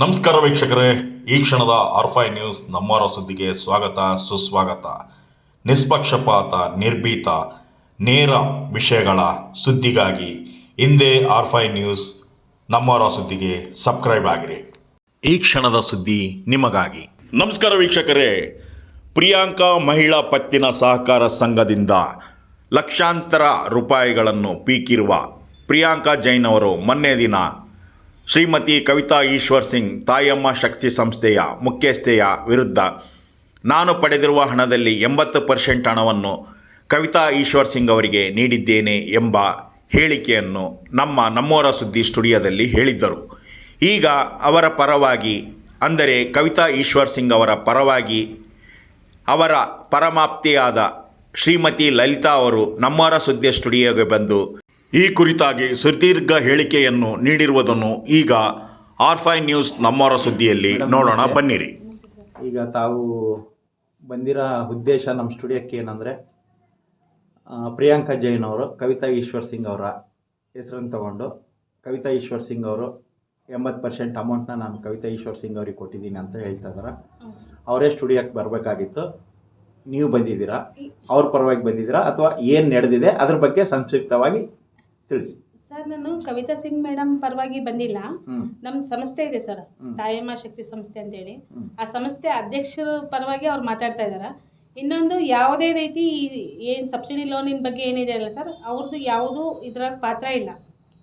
ನಮಸ್ಕಾರ ವೀಕ್ಷಕರೇ. ಈ ಕ್ಷಣದ ಆರ್ಫೈ ನ್ಯೂಸ್ ನಮ್ಮರ ಸುದ್ದಿಗೆ ಸ್ವಾಗತ, ಸುಸ್ವಾಗತ. ನಿಷ್ಪಕ್ಷಪಾತ, ನಿರ್ಭೀತ, ನೇರ ವಿಷಯಗಳ ಸುದ್ದಿಗಾಗಿ ಹಿಂದೆ ಆರ್ಫೈ ನ್ಯೂಸ್ ನಮ್ಮರ ಸುದ್ದಿಗೆ ಸಬ್ಸ್ಕ್ರೈಬ್ ಆಗಿರಿ. ಈ ಕ್ಷಣದ ಸುದ್ದಿ ನಿಮಗಾಗಿ. ನಮಸ್ಕಾರ ವೀಕ್ಷಕರೇ. ಪ್ರಿಯಾಂಕಾ ಮಹಿಳಾ ಪತ್ತಿನ ಸಹಕಾರ ಸಂಘದಿಂದ ಲಕ್ಷಾಂತರ ರೂಪಾಯಿಗಳನ್ನು ಪೀಕಿರುವ ಪ್ರಿಯಾಂಕಾ ಜೈನ್ ಅವರು ಮೊನ್ನೆ ದಿನ ಶ್ರೀಮತಿ ಕವಿತಾ ಈಶ್ವರ್ ಸಿಂಗ್, ತಾಯಮ್ಮ ಶಕ್ತಿ ಸಂಸ್ಥೆಯ ಮುಖ್ಯಸ್ಥೆಯ ವಿರುದ್ಧ ನಾನು ಪಡೆದಿರುವ ಹಣದಲ್ಲಿ ಎಂಬತ್ತು ಪರ್ಸೆಂಟ್ ಹಣವನ್ನು ಕವಿತಾ ಈಶ್ವರ್ ಸಿಂಗ್ ಅವರಿಗೆ ನೀಡಿದ್ದೇನೆ ಎಂಬ ಹೇಳಿಕೆಯನ್ನು ನಮ್ಮ ನಮ್ಮೋರ ಸುದ್ದಿ ಸ್ಟುಡಿಯೋದಲ್ಲಿ ಹೇಳಿದ್ದರು. ಈಗ ಅವರ ಪರವಾಗಿ, ಅಂದರೆ ಕವಿತಾ ಈಶ್ವರ್ ಸಿಂಗ್ ಅವರ ಪರವಾಗಿ ಅವರ ಪರಮಾಪ್ತಿಯಾದ ಶ್ರೀಮತಿ ಲಲಿತಾ ಅವರು ನಮ್ಮೋರ ಸುದ್ದಿ ಸ್ಟುಡಿಯೋಗೆ ಬಂದು ಈ ಕುರಿತಾಗಿ ಸುದೀರ್ಘ ಹೇಳಿಕೆಯನ್ನು ನೀಡಿರುವುದನ್ನು ಈಗ ಆರ್ಫೈ ನ್ಯೂಸ್ ನಮ್ಮವರ ಸುದ್ದಿಯಲ್ಲಿ ನೋಡೋಣ ಬನ್ನಿರಿ. ಈಗ ತಾವು ಬಂದಿರೋ ಉದ್ದೇಶ ನಮ್ಮ ಸ್ಟುಡಿಯೋಕ್ಕೆ ಏನಂದರೆ ಪ್ರಿಯಾಂಕಾ ಜೈನ್ ಅವರು ಕವಿತಾ ಈಶ್ವರ್ ಸಿಂಗ್ ಅವರ ಹೆಸರನ್ನು ತಗೊಂಡು ಕವಿತಾ ಈಶ್ವರ್ ಸಿಂಗ್ ಅವರು ಎಂಬತ್ತು ಪರ್ಸೆಂಟ್ ಅಮೌಂಟ್ನ ನಾನು ಕವಿತಾ ಈಶ್ವರ್ ಸಿಂಗ್ ಅವ್ರಿಗೆ ಕೊಟ್ಟಿದ್ದೀನಿ ಅಂತ ಹೇಳ್ತಾ ಇದ್ದಾರೆ ಅವರೇ ಸ್ಟುಡಿಯೋಕ್ಕೆ ಬರಬೇಕಾಗಿತ್ತು. ನೀವು ಬಂದಿದ್ದೀರಾ? ಅವ್ರ ಪರವಾಗಿ ಬಂದಿದ್ದೀರಾ? ಅಥವಾ ಏನು ನಡೆದಿದೆ? ಅದ್ರ ಬಗ್ಗೆ ಸಂಕ್ಷಿಪ್ತವಾಗಿ ತಿಳಿಸಿ. ಸರ್ ನಾನು ಕವಿತಾ ಸಿಂಗ್ ಮೇಡಮ್ ಪರವಾಗಿ ಬಂದಿಲ್ಲ. ನಮ್ ನಮ್ಮ ಸಂಸ್ಥೆ ಇದೆ ಸರ್. ಹ್ಮ್. ತಾಯಮ್ಮ ಶಕ್ತಿ ಸಂಸ್ಥೆ ಅಂತೇಳಿ. ಹೇಳಿ ಆ ಸಂಸ್ಥೆ ಅಧ್ಯಕ್ಷರ ಪರವಾಗಿ ಅವ್ರು ಮಾತಾಡ್ತಾ ಇದ್ದಾರೆ ಇನ್ನೊಂದು ಯಾವುದೇ ರೀತಿ ಏನು ಸಬ್ಸಿಡಿ ಲೋನಿನ ಬಗ್ಗೆ ಏನಿದೆ ಅಲ್ಲ ಸರ್ ಅವ್ರದ್ದು ಯಾವುದು ಇದ್ರಾಗ ಪಾತ್ರ ಇಲ್ಲ.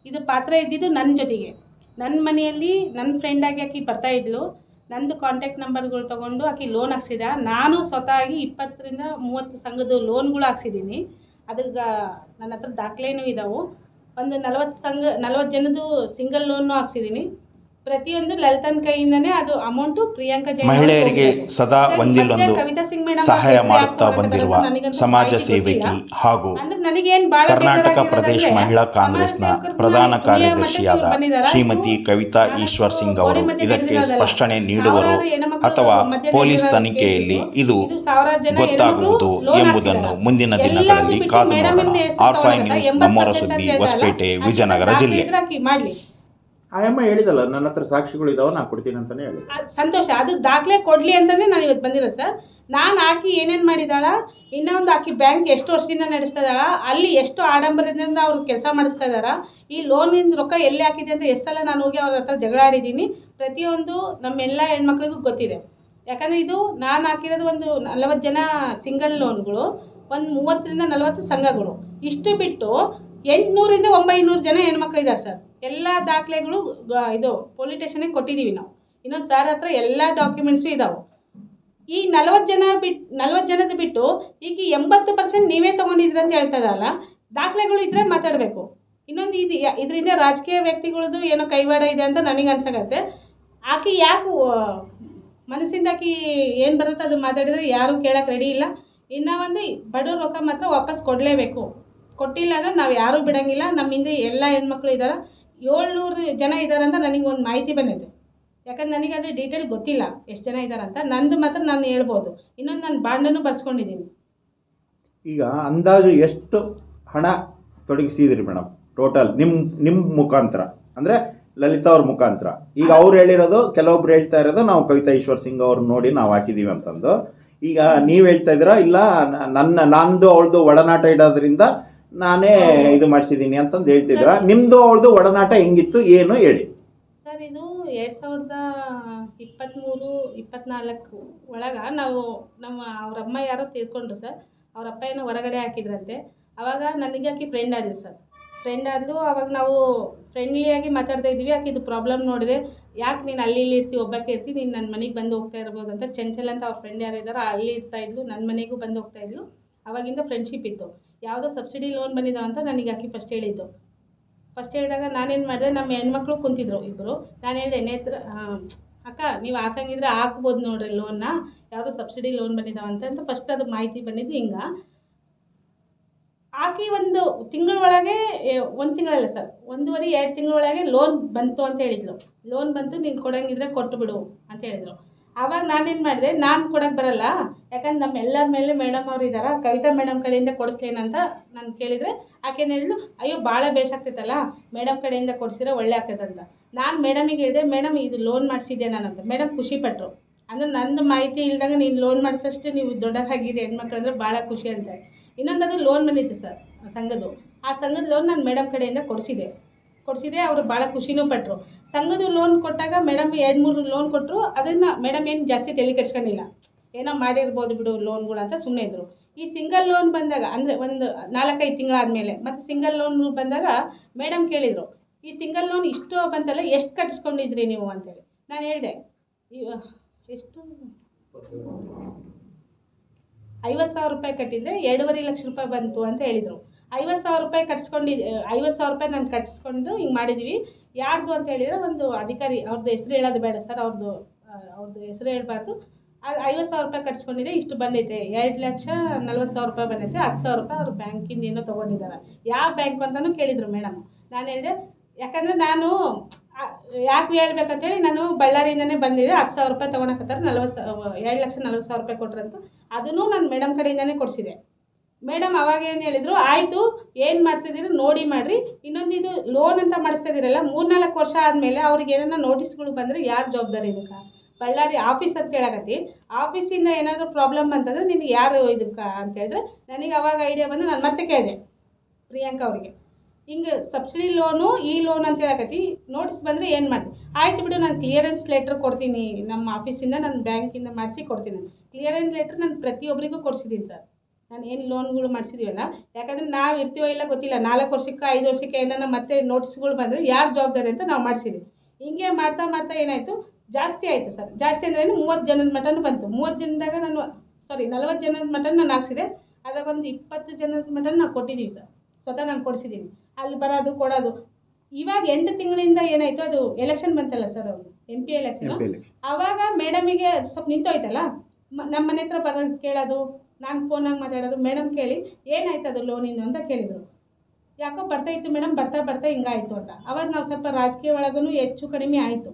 ಇದು ಪಾತ್ರ ಇದ್ದಿದ್ದು ನನ್ನ ಜೊತೆಗೆ. ನನ್ನ ಮನೆಯಲ್ಲಿ ನನ್ನ ಫ್ರೆಂಡಾಗಿ ಆಕಿ ಬರ್ತಾ ಇದ್ಲು. ನಂದು ಕಾಂಟ್ಯಾಕ್ಟ್ ನಂಬರ್ಗಳು ತಗೊಂಡು ಆಕಿ ಲೋನ್ ಹಾಕ್ಸಿದ. ನಾನು ಸ್ವತಃ ಇಪ್ಪತ್ತರಿಂದ ಮೂವತ್ತು ಸಂಘದ ಲೋನ್ಗಳು ಹಾಕ್ಸಿದ್ದೀನಿ. ಅದಕ್ಕೆ ನನ್ನ ಹತ್ರ ದಾಖಲೆನೂ ಇದಾವೆ. ಒಂದು ನಲ್ವತ್ತು ಸಂಘ ನಲ್ವತ್ತು ಜನದ್ದು ಸಿಂಗಲ್ ಲೋನು ಹಾಕ್ಸಿದ್ದೀನಿ ಪ್ರತಿಯೊಂದು ಲಲಿತನ್ ಕೈಯಿಂದನೇ ಅದು ಅಮೌಂಟ್ ಪ್ರಿಯಾಂಕಾ ಜೈನ್ ಮಹಿಳೆಯರಿಗೆ ಸದಾ ಒಂದಿಲ್ಲೊಂದು ಕವಿತಾ ಸಿಂಗ್ ಮೇಡಮ್ ಸಹಾಯ ಮಾಡುತ್ತಾ ಬಂದಿರುವ ಸಮಾಜ ಸೇವಕಿ ಹಾಗೂ ಕರ್ನಾಟಕ ಪ್ರದೇಶ ಮಹಿಳಾ ಕಾಂಗ್ರೆಸ್ನ ಪ್ರಧಾನ ಕಾರ್ಯದರ್ಶಿಯಾದ ಶ್ರೀಮತಿ ಕವಿತಾ ಈಶ್ವರ್ ಸಿಂಗ್ ಅವರು ಇದಕ್ಕೆ ಸ್ಪಷ್ಟನೆ ನೀಡುವರು ಅಥವಾ ಪೊಲೀಸ್ ತನಿಖೆಯಲ್ಲಿ ಇದು ಗೊತ್ತಾಗುವುದು ಎಂಬುದನ್ನು ಮುಂದಿನ ದಿನಗಳಲ್ಲಿ ಕಾದು ನೋಡೋಣ. ಆರ್ಫೈ ನ್ಯೂಸ್ ನಮ್ಮವರ ಸುದ್ದಿ ಹೊಸಪೇಟೆ ವಿಜಯನಗರ ಜಿಲ್ಲೆ. ಆಯಮ್ಮ ಹೇಳಿದಲ್ಲ, ನನ್ನ ಹತ್ರ ಸಾಕ್ಷಿಗಳು ಇದಾವೆ, ನಾನು ಕೊಡ್ತೀನಿ ಅಂತಾನೆ ಹೇಳಿ ಸಂತೋಷ, ಅದು ದಾಖಲೆ ಕೊಡ್ಲಿ ಅಂತಾನೆ ನಾನು ಇವತ್ತು ಬಂದಿರೋದು ಸರ್. ನಾನು ಆಕಿ ಏನೇನು ಮಾಡಿದಾಳ ಇನ್ನೊಂದು ಆಕಿ ಬ್ಯಾಂಕ್ ಎಷ್ಟು ವರ್ಷದಿಂದ ನಡೆಸ್ತಾ ಇದ್ದಾಳ ಅಲ್ಲಿ ಎಷ್ಟು ಆಡಂಬರದಿಂದ ಅವ್ರು ಕೆಲಸ ಮಾಡಿಸ್ತಾ ಇದಾರ ಈ ಲೋನಿಂದ ರೊಕ್ಕ ಎಲ್ಲಿ ಹಾಕಿದೆ ಅಂತ ಎಷ್ಟು ಸಲ ನಾನು ಹೋಗಿ ಅವ್ರ ಹತ್ರ ಜಗಳ ಆಡಿದ್ದೀನಿ, ಪ್ರತಿಯೊಂದು ನಮ್ಮೆಲ್ಲ ಹೆಣ್ಮಕ್ಳಿಗೂ ಗೊತ್ತಿದೆ. ಯಾಕಂದರೆ ಇದು ನಾನು ಹಾಕಿರೋದು ಒಂದು ನಲವತ್ತು ಜನ ಸಿಂಗಲ್ ಲೋನ್ಗಳು, ಒಂದು ಮೂವತ್ತರಿಂದ ನಲವತ್ತು ಸಂಘಗಳು. ಇಷ್ಟು ಬಿಟ್ಟು ಎಂಟುನೂರಿಂದ ಒಂಬೈನೂರು ಜನ ಹೆಣ್ಮಕ್ಳು ಇದ್ದಾರೆ ಸರ್. ಎಲ್ಲ ದಾಖಲೆಗಳು ಇದು ಪೊಲೀಸ್ ಸ್ಟೇಷನಿಗೆ ಕೊಟ್ಟಿದ್ದೀವಿ ನಾವು. ಇನ್ನೊಂದು ಸರ್ ಹತ್ರ ಎಲ್ಲ ಡಾಕ್ಯುಮೆಂಟ್ಸು ಇದಾವೆ. ಈ ನಲವತ್ತು ಜನ ಬಿಟ್ಟು ನಲ್ವತ್ತು ಜನದ ಬಿಟ್ಟು ಈಗ ಎಂಬತ್ತು ಪರ್ಸೆಂಟ್ ನೀವೇ ತೊಗೊಂಡಿದ್ರಿ ಅಂತ ದಾಖಲೆಗಳು ಇದ್ದರೆ ಮಾತಾಡಬೇಕು. ಇನ್ನೊಂದು ಇದು ಇದರಿಂದ ರಾಜಕೀಯ ವ್ಯಕ್ತಿಗಳದ್ದು ಏನೋ ಕೈವಾಡ ಇದೆ ಅಂತ ನನಗೆ ಅನ್ಸಕತ್ತೆ ಆಕೆ ಯಾಕೆ ಮನಸ್ಸಿಂದ ಆಕೆ ಏನು ಬರುತ್ತೆ ಅದು ಮಾತಾಡಿದರೆ ಯಾರೂ ಕೇಳಕ್ಕೆ ರೆಡಿ ಇಲ್ಲ. ಇನ್ನೂ ಒಂದು ಬಡವ್ರ ರೊಕ್ಕ ಮಾತ್ರ ವಾಪಸ್ ಕೊಡಲೇಬೇಕು. ಕೊಟ್ಟಿಲ್ಲ ಅಂದರೆ ನಾವು ಯಾರೂ ಬಿಡೋಂಗಿಲ್ಲ. ನಮ್ಮ ಹಿಂದೆ ಎಲ್ಲ ಹೆಣ್ಮಕ್ಳು ಇದ್ದಾರೆ ಏಳ್ನೂರು ಜನ ಇದ್ದಾರೆ ಅಂತ ನನಗೆ ಒಂದು ಮಾಹಿತಿ ಬಂದಿದೆ. ಯಾಕಂದ್ರೆ ನನಗೆ ಅದು ಡೀಟೇಲ್ ಗೊತ್ತಿಲ್ಲ ಎಷ್ಟು ಜನ ಇದ್ದಾರೆ ಅಂತ. ನಂದು ಮಾತ್ರ ನಾನು ಹೇಳ್ಬೋದು. ಇನ್ನೊಂದು ನಾನು ಬಾಂಡನ್ನು ಬರ್ಸ್ಕೊಂಡಿದ್ದೀನಿ. ಈಗ ಅಂದಾಜು ಎಷ್ಟು ಹಣ ತೊಡಗಿಸಿದ್ರಿ ಮೇಡಮ್? ಟೋಟಲ್ ನಿಮ್ಮ ನಿಮ್ಮ ಮುಖಾಂತರ. ಅಂದರೆ ಲಲಿತಾ ಅವ್ರ ಮುಖಾಂತರ. ಈಗ ಅವ್ರು ಹೇಳಿರೋದು ಕೆಲವೊಬ್ರು ಹೇಳ್ತಾ ಇರೋದು ನಾವು ಕವಿತಾ ಈಶ್ವರ್ ಸಿಂಗ್ ಅವ್ರು ನೋಡಿ ನಾವು ಹಾಕಿದ್ದೀವಿ ಅಂತಂದು. ಈಗ ನೀವು ಹೇಳ್ತಾ ಇದ್ದೀರಾ? ಇಲ್ಲ ನನ್ನ ನಂದು ಅವಳದು ಒಡನಾಟ ಇಡೋದ್ರಿಂದ ನಾನೇ ಇದು ಮಾಡಿಸಿದ್ದೀನಿ ಅಂತಂದು ಹೇಳ್ತಿದ್ರ. ನಿಮ್ಮದು ಅವ್ರದ್ದು ಒಡನಾಟ ಹೆಂಗಿತ್ತು ಏನು ಹೇಳಿ? ಸರ್ ಇದು ಎರಡು ಸಾವಿರದ ಇಪ್ಪತ್ತ್ಮೂರು ಇಪ್ಪತ್ನಾಲ್ಕು ಒಳಗೆ ನಾವು ನಮ್ಮ ಅವ್ರ ಅಮ್ಮ ಯಾರೋ ತೀರ್ಕೊಂಡ್ರು ಸರ್. ಅವ್ರ ಅಪ್ಪ ಏನೋ ಹೊರಗಡೆ ಹಾಕಿದ್ರಂತೆ. ಅವಾಗ ನನಗೆ ಆಕಿ ಫ್ರೆಂಡ್ ಆದ್ಲು ಸರ್. ಫ್ರೆಂಡ್ ಆದ್ಲು ಅವಾಗ ನಾವು ಫ್ರೆಂಡ್ಲಿಯಾಗಿ ಮಾತಾಡ್ತಾ ಇದ್ವಿ. ಆಕಿದು ಪ್ರಾಬ್ಲಮ್ ನೋಡಿದೆ. ಯಾಕೆ ನೀನು ಅಲ್ಲಿ ಇಲ್ಲಿ ಇರ್ತಿ ಒಬ್ಬಕ್ಕೆ ಇರ್ತಿ ನೀನು ನನ್ನ ಮನೆಗೆ ಬಂದು ಹೋಗ್ತಾ ಇರ್ಬೋದು ಅಂತ ಚಂಚಲ್ ಅಂತ ಅವ್ರ ಫ್ರೆಂಡ್ ಯಾರು ಇದ್ದಾರೋ ಅಲ್ಲಿ ಇರ್ತಾ ಇದ್ಲು ನನ್ನ ಮನೆಗೂ ಬಂದು ಹೋಗ್ತಾ ಇದ್ಲು. ಅವಾಗಿಂದ ಫ್ರೆಂಡ್ಶಿಪ್ ಇತ್ತು. ಯಾವುದೋ ಸಬ್ಸಿಡಿ ಲೋನ್ ಬಂದಿದ್ದಾವೆ ಅಂತ ನನಗೆ ಆಕೆ ಫಸ್ಟ್ ಹೇಳಿದ್ದು. ಫಸ್ಟ್ ಹೇಳಿದಾಗ ನಾನೇನು ಮಾಡಿದೆ, ನಮ್ಮ ಹೆಣ್ಮಕ್ಳು ಕುಂತಿದ್ರು ಇಬ್ಬರು ನಾನು ಹೇಳಿದೆ ನೇತ್ರ ಅಕ್ಕ, ನೀವು ಹಾಕಂಗಿದ್ರೆ ಹಾಕ್ಬೋದು ನೋಡ್ರಿ ಲೋನ್ನ ಯಾವುದೋ ಸಬ್ಸಿಡಿ ಲೋನ್ ಬಂದಿದ್ದಾವೆ ಅಂತ ಫಸ್ಟ್ ಅದು ಮಾಹಿತಿ ಬಂದಿದ್ದು ಹಿಂಗೆ. ಆಕೆ ಒಂದು ತಿಂಗಳೊಳಗೆ ಒಂದು ತಿಂಗಳಲ್ಲ ಸರ್ ಒಂದೂವರೆ, ಎರಡು ತಿಂಗಳೊಳಗೆ ಲೋನ್ ಬಂತು ಅಂತ ಹೇಳಿದ್ಲು. ಲೋನ್ ಬಂತು, ನೀನು ಕೊಡಂಗಿದ್ರೆ ಕೊಟ್ಟು ಬಿಡು ಅಂತ ಹೇಳಿದ್ರು. ಆವಾಗ ನಾನೇನು ಮಾಡಿದೆ, ನಾನು ಕೊಡೋಕ್ಕೆ ಬರಲ್ಲ. ಯಾಕಂದ್ರೆ ನಮ್ಮ ಎಲ್ಲರ ಮೇಲೆ ಮೇಡಮ್ ಅವ್ರು ಇದ್ದಾರಾ ಕವಿತಾ ಮೇಡಮ್ ಕಡೆಯಿಂದ ಕೊಡಿಸ್ಲೇನಂತ ನಾನು ಕೇಳಿದರೆ, ಆಕೆನ ಹೇಳಿದ್ಲು ಅಯ್ಯೋ ಭಾಳ ಬೇಸಾಗ್ತೈತಲ್ಲ ಮೇಡಮ್ ಕಡೆಯಿಂದ ಕೊಡಿಸಿದ್ರೆ ಒಳ್ಳೆ ಆಗ್ತೈತಂತ ನಾನು ಮೇಡಮಿಗೆ ಹೇಳಿದೆ ಮೇಡಮ್ ಇದು ಲೋನ್ ಮಾಡಿಸಿದ್ದೆ ನಾನಂತ ಮೇಡಮ್ ಖುಷಿ ಅಂದರೆ ನಂದು ಮಾಹಿತಿ ಇಲ್ದಾಗ ನೀನು ಲೋನ್ ಮಾಡಿಸೋಷ್ಟು ನೀವು ದೊಡ್ಡದಾಗಿರಿ ಹೆಣ್ಮಕ್ಳು ಅಂದರೆ ಭಾಳ ಖುಷಿ ಅಂತ. ಇನ್ನೊಂದು ಅದು ಲೋನ್ ಬಂದಿತ್ತು ಸರ್ ಸಂಘದ್ದು. ಆ ಸಂಘದ ಲೋನ್ ನಾನು ಮೇಡಮ್ ಕಡೆಯಿಂದ ಕೊಡಿಸಿದೆ. ಕೊಡಿಸಿದೆ, ಅವರು ಭಾಳ ಖುಷಿನೂ ಪಟ್ಟರು ಸಂಘದ ಲೋನ್ ಕೊಟ್ಟಾಗ ಮೇಡಮ್ ಎರಡು ಮೂರು ಲೋನ್ ಕೊಟ್ಟರು ಅದನ್ನು ಮೇಡಮ್ ಏನು ಜಾಸ್ತಿ ತಲೆ ಕೆಡ್ಸ್ಕೊಂಡಿಲ್ಲ ಏನೋ ಮಾಡಿರ್ಬೋದು ಬಿಡು ಲೋನ್ಗಳು ಅಂತ ಸುಮ್ಮನೆ ಇದ್ದರು ಈ ಸಿಂಗಲ್ ಲೋನ್ ಬಂದಾಗ, ಅಂದರೆ ಒಂದು ನಾಲ್ಕೈದು ತಿಂಗಳಾದಮೇಲೆ ಮತ್ತು ಸಿಂಗಲ್ ಲೋನ್ ಬಂದಾಗ ಮೇಡಮ್ ಕೇಳಿದರು, ಈ ಸಿಂಗಲ್ ಲೋನ್ ಇಷ್ಟು ಬಂತಲ್ಲ, ಎಷ್ಟು ಕಟ್ಟಿಸ್ಕೊಂಡಿದ್ರಿ ನೀವು? ಅಂತೇಳಿ. ನಾನು ಹೇಳಿದೆ ಎಷ್ಟು? ಐವತ್ತು ಸಾವಿರ ರೂಪಾಯಿ ಕಟ್ಟಿದರೆ ಎರಡೂವರೆ ಲಕ್ಷ ರೂಪಾಯಿ ಬಂತು ಅಂತ ಹೇಳಿದರು. ಐವತ್ತು ಸಾವಿರ ರೂಪಾಯಿ ಕಟ್ಸ್ಕೊಂಡಿದ್ದು ಐವತ್ತು ಸಾವಿರ ರೂಪಾಯಿ ನಾನು ಕಟ್ಸ್ಕೊಂಡು ಹಿಂಗೆ ಮಾಡಿದ್ವಿ. ಯಾರ್ದು ಅಂತ ಹೇಳಿದರೆ ಒಂದು ಅಧಿಕಾರಿ ಅವ್ರದ್ದು ಹೆಸರು ಹೇಳೋದು ಬೇಡ ಸರ್ ಅವ್ರದ್ದು ಅವ್ರದ್ದು ಹೆಸರು ಅದು ಐವತ್ತು ಸಾವಿರ ರೂಪಾಯಿ ಕಟ್ಸ್ಕೊಂಡಿದೆ, ಇಷ್ಟು ಬಂದೈತೆ. ಎರಡು ಲಕ್ಷ ನಲ್ವತ್ತು ಸಾವಿರ ರೂಪಾಯಿ ಬಂದೈತೆ, ಹತ್ತು ಸಾವಿರ ರೂಪಾಯಿ ಅವ್ರು ಬ್ಯಾಂಕಿಂದ ಏನೋ ತೊಗೊಂಡಿದ್ದಾರೆ. ಯಾವ ಬ್ಯಾಂಕು ಅಂತಲೂ ಕೇಳಿದರು ಮೇಡಮ್. ನಾನು ಹೇಳಿದೆ, ಯಾಕಂದರೆ ನಾನು ಯಾಕೆ ಹೇಳ್ಬೇಕಂತೇಳಿ ನಾನು ಬಳ್ಳಾರಿಯಿಂದನೇ ಬಂದಿದೆ, ಹತ್ತು ಸಾವಿರ ರೂಪಾಯಿ ತೊಗೊಳಕತ್ತಾರೆ, ನಲ್ವತ್ತು ಎರಡು ಲಕ್ಷ ನಲ್ವತ್ತು ಸಾವಿರ ರೂಪಾಯಿ ಕೊಟ್ರಂತ. ಅದನ್ನು ನಾನು ಮೇಡಮ್ ಕಡೆಯಿಂದನೇ ಕೊಡಿಸಿದೆ. ಮೇಡಮ್ ಅವಾಗ ಏನು ಹೇಳಿದರು, ಆಯಿತು, ಏನು ಮಾಡ್ತಿದ್ದೀರಿ ನೋಡಿ ಮಾಡಿರಿ. ಇನ್ನೊಂದು ಇದು ಲೋನ್ ಅಂತ ಮಾಡಿಸ್ತಾ ಇದ್ದೀರಲ್ಲ ಮೂರ್ನಾಲ್ಕು ವರ್ಷ ಆದಮೇಲೆ ಅವ್ರಿಗೆ ಏನಾರ ನೋಟಿಸ್ಗಳು ಬಂದರೆ ಯಾರು ಜವಾಬ್ದಾರಿ ಇದಕ್ಕೆ? ಬಳ್ಳಾರಿ ಆಫೀಸ್ ಅಂತ ಹೇಳಕತ್ತಿ ಆಫೀಸಿಂದ ಏನಾದರೂ ಪ್ರಾಬ್ಲಮ್ ಅಂತಂದರೆ ನಿನಗೆ ಯಾರು ಇದಕ್ಕೆ? ಅಂತ ಹೇಳಿದ್ರೆ, ನನಗೆ ಅವಾಗ ಐಡಿಯಾ ಬಂದು ನಾನು ಮತ್ತೆ ಕೇಳಿದೆ. ಪ್ರಿಯಾಂಕಾ ಅವರಿಗೆ. ಹಿಂಗೆ ಸಬ್ಸಿಡಿ ಲೋನು ಈ ಲೋನ್ ಅಂತ ಹೇಳಕತ್ತಿ ನೋಟಿಸ್ ಬಂದರೆ ಏನು ಮಾಡ್ತೀನಿ ಆಯಿತು ಬಿಡು, ನಾನು ಕ್ಲಿಯರೆನ್ಸ್ ಲೆಟ್ರ್ ಕೊಡ್ತೀನಿ, ನಮ್ಮ ಆಫೀಸಿಂದ ನಾನು ಬ್ಯಾಂಕಿಂದ ಮಾಡಿಸಿ ಕೊಡ್ತೀನಿ. ಕ್ಲಿಯರೆನ್ಸ್ ಲೆಟ್ರ್ ನಾನು ಪ್ರತಿಯೊಬ್ಬರಿಗೂ ಕೊಡಿಸಿದ್ದೀನಿ ಸರ್. ನಾನು ಏನು ಲೋನ್ಗಳು ಮಾಡಿಸಿದೀವಲ್ಲ? ಯಾಕಂದರೆ ನಾವು ಇರ್ತೀವೋ ಇಲ್ಲ ಗೊತ್ತಿಲ್ಲ. ನಾಲ್ಕು ವರ್ಷಕ್ಕೆ ಐದು ವರ್ಷಕ್ಕೆ ಏನಾರ ಮತ್ತೆ ನೋಟಿಸ್ಗಳು ಬಂದರೆ ಯಾರು ಜವಾಬ್ದಾರಿ ಅಂತ ನಾವು ಮಾಡಿಸಿದ್ವಿ. ಹಿಂಗೆ ಮಾಡ್ತಾ ಮಾಡ್ತಾ ಏನಾಯಿತು? ಜಾಸ್ತಿ ಆಯಿತು ಸರ್. ಜಾಸ್ತಿ ಅಂದ್ರೆ ಏನು? ಮೂವತ್ತು ಜನದ ಮಟನೂ ಬಂತು. ಮೂವತ್ತು ಜನದಾಗ ನಾನು ಸಾರಿ ನಲ್ವತ್ತು ಜನದ ಮಟನ್ ನಾನು ಹಾಕ್ಸಿದೆ. ಅದಾಗ ಒಂದು ಇಪ್ಪತ್ತು ಜನದ ಮಟನ್ ನಾವು ಕೊಟ್ಟಿದ್ದೀವಿ ಸರ್. ಸ್ವತಃ ನಾನು ಕೊಡಿಸಿದ್ದೀನಿ ಅಲ್ಲಿ ಬರೋದು ಕೊಡೋದು. ಇವಾಗ ಎಂಟು ತಿಂಗಳಿಂದ ಏನಾಯಿತು? ಅದು ಎಲೆಕ್ಷನ್ ಬಂತಲ್ಲ ಸರ್ ಅವರು ಎಂ ಪಿ ಎಲೆಕ್ಷನ್ ಆವಾಗ ಮೇಡಮಿಗೆ ಸ್ವಲ್ಪ ನಿಂತೋಯ್ತಲ್ಲ? ಮ ನಮ್ಮ ಮನೆ ಹತ್ರ ಬರೋದು ಕೇಳೋದು ನಾನು ಫೋನಾಗಿ ಮಾತಾಡೋದು. ಮೇಡಮ್ ಕೇಳಿ, ಏನಾಯ್ತು ಅದು ಲೋನಿಂದು ಅಂತ ಕೇಳಿದರು. ಯಾಕೋ ಬರ್ತಾ ಇತ್ತು ಮೇಡಮ್ ಬರ್ತಾ ಬರ್ತಾ ಹಿಂಗಾಯಿತು ಅಂತ. ಅವಾಗ ನಾವು ಸ್ವಲ್ಪ ರಾಜಕೀಯ ಒಳಗೂ ಹೆಚ್ಚು ಕಡಿಮೆ ಆಯಿತು.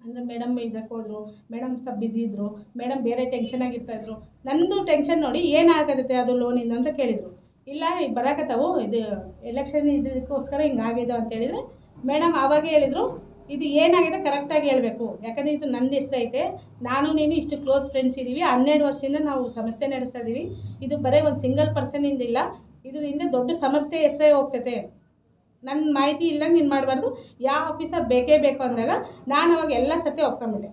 ಅಂದರೆ ಮೇಡಮ್ ಇದಕ್ಕೆ ಹೋದರು ಮೇಡಮ್ ಸ್ವಲ್ಪ ಬ್ಯುಸಿ ಇದ್ದರು ಮೇಡಮ್ ಬೇರೆ ಟೆನ್ಷನ್ ಆಗಿರ್ತಾಯಿದ್ರು ನಂದು ಟೆನ್ಷನ್ ನೋಡಿ ಏನಾಗುತ್ತೆ ಅದು ಲೋನಿಂದ ಅಂತ ಕೇಳಿದರು. ಇಲ್ಲ, ಈಗ ಬರಾಕತ್ತಾವು, ಇದು ಎಲೆಕ್ಷನ್ ಇದಕ್ಕೋಸ್ಕರ ಹಿಂಗಾಗಿದೆ ಅಂತ ಹೇಳಿದರೆ ಮೇಡಮ್ ಆವಾಗೇ ಹೇಳಿದರು ಇದು ಏನಾಗಿದೆ ಕರೆಕ್ಟಾಗಿ ಹೇಳಬೇಕು. ಯಾಕಂದರೆ ಇದು ನನ್ನ ಇಷ್ಟ ಐತೆ. ನಾನು, ನೀನು ಇಷ್ಟು ಕ್ಲೋಸ್ ಫ್ರೆಂಡ್ಸ್ ಇದ್ದೀವಿ. ಹನ್ನೆರಡು ವರ್ಷದಿಂದ ನಾವು ಸಂಸ್ಥೆ ನಡೆಸ್ತಾ ಇದ್ದೀವಿ ಇದು ಬರೀ ಒಂದು ಸಿಂಗಲ್ ಪರ್ಸನಿಂದ ಇಲ್ಲ. ಇದರಿಂದ ದೊಡ್ಡ ಸಮಸ್ಯೆ ಹೆಸರೇ ಹೋಗ್ತೈತೆ. ನನ್ನ ಮಾಹಿತಿ ಇಲ್ಲ, ನೀನು ಮಾಡಬಾರ್ದು. ಯಾವ ಆಫೀಸರ್ ಬೇಕೇ ಬೇಕು ಅಂದಾಗ ನಾನು ಅವಾಗ ಎಲ್ಲ ಸತಿ ಒಪ್ಕೊಂಬಿಟ್ಟೆ.